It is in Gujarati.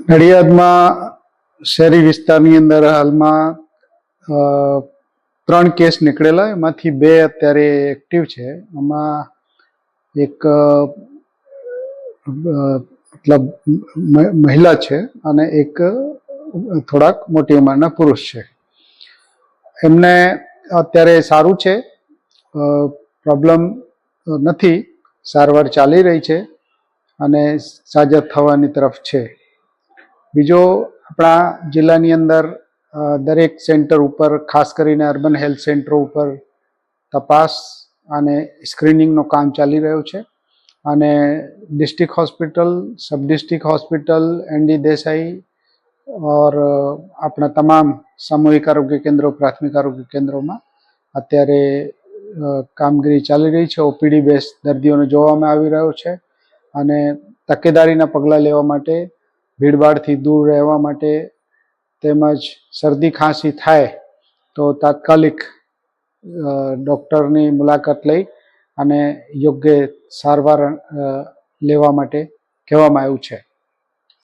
નડિયાદમાં શહેરી વિસ્તારની અંદર હાલમાં ત્રણ કેસ નીકળેલા. એમાંથી બે અત્યારે એક્ટિવ છે. એમાં એક મતલબ મહિલા છે અને એક થોડાક મોટી ઉંમરના પુરુષ છે. એમને અત્યારે સારું છે. પ્રોબ્લેમ નથી. સારવાર ચાલી રહી છે અને સાજા થવાની તરફ છે. બીજો આપણા જિલ્લાની અંદર દરેક સેન્ટર ઉપર, ખાસ કરીને અર્બન હેલ્થ સેન્ટરો ઉપર તપાસ અને સ્ક્રીનિંગનું કામ ચાલી રહ્યું છે. અને district hospital, sub district hospital, ND Desai ઓર આપણા તમામ સામૂહિક આરોગ્ય કેન્દ્રો, પ્રાથમિક આરોગ્ય કેન્દ્રોમાં અત્યારે કામગીરી ચાલી રહી છે. ઓપીડી બેસ દર્દીઓને જોવામાં આવી રહ્યો છે અને તકેદારીના પગલાં લેવા માટે ભીડભાડથી દૂર રહેવા માટે તેમજ શરદી ખાંસી થાય તો તાત્કાલિક ડૉક્ટરની મુલાકાત લઈ અને યોગ્ય સારવાર લેવા માટે કહેવામાં આવ્યું છે.